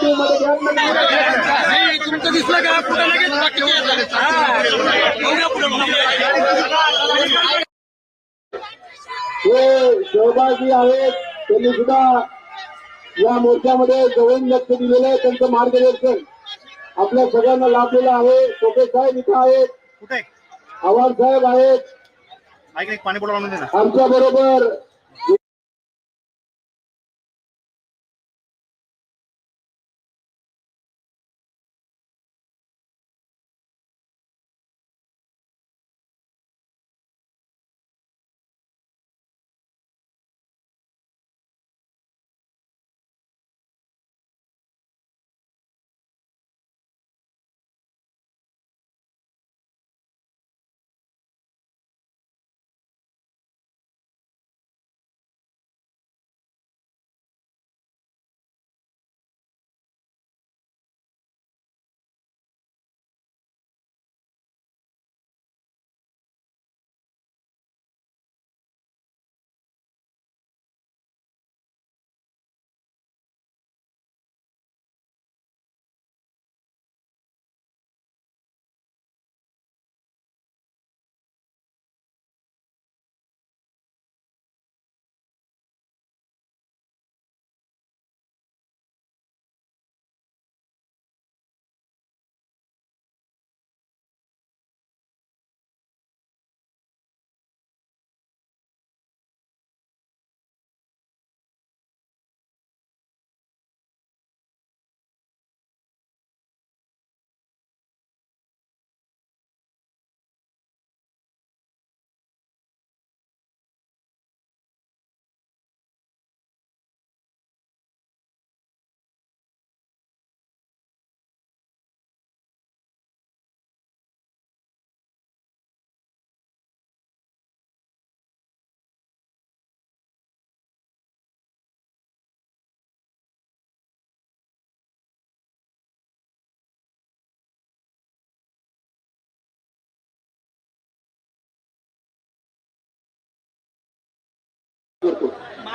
सहभागी आहेत त्यांनी सुद्धा या मोर्चामध्ये जवळ लक्ष दिलेलं आहे त्यांचं मार्गदर्शन आपल्या सगळ्यांना लाभलेलं आहे टोपे साहेब इथं आहेत आव्हाड साहेब आहेत आमच्या बरोबर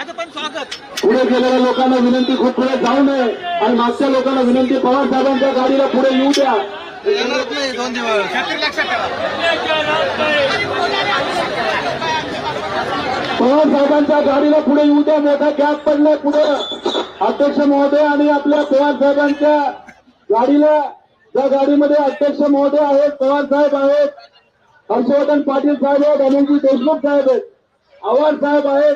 स्वागत पुढे गेलेल्या लोकांना विनंती खूप पुढे जाऊ नये आणि मागच्या लोकांना विनंती पवार साहेबांच्या गाडीला पुढे येऊ द्या पवार साहेबांच्या गाडीला पुढे येऊ द्या मोठा गॅप पडलाय पुढे अध्यक्ष महोदय आणि आपल्या पवार साहेबांच्या गाडीला त्या गाडीमध्ये अध्यक्ष महोदय आहेत पवार साहेब आहेत हर्षवर्धन पाटील साहेब आहेत अनंतजी देशमुख साहेब आहेत आव्हाड साहेब आहेत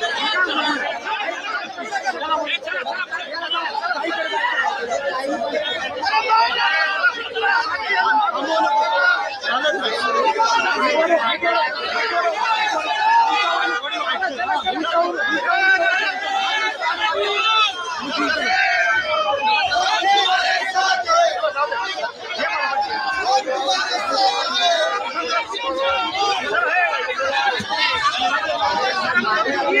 Yeah.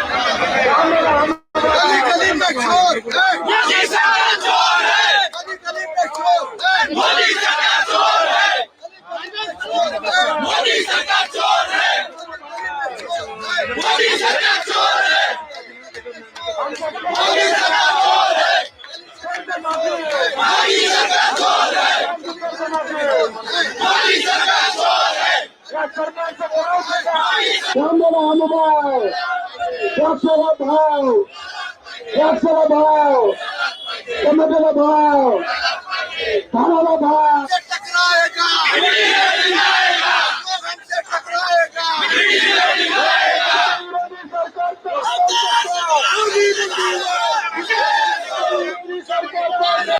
सरकार चोर है मोदी सरकार चोर है मोदी सरकार ভাও ভাও ভাও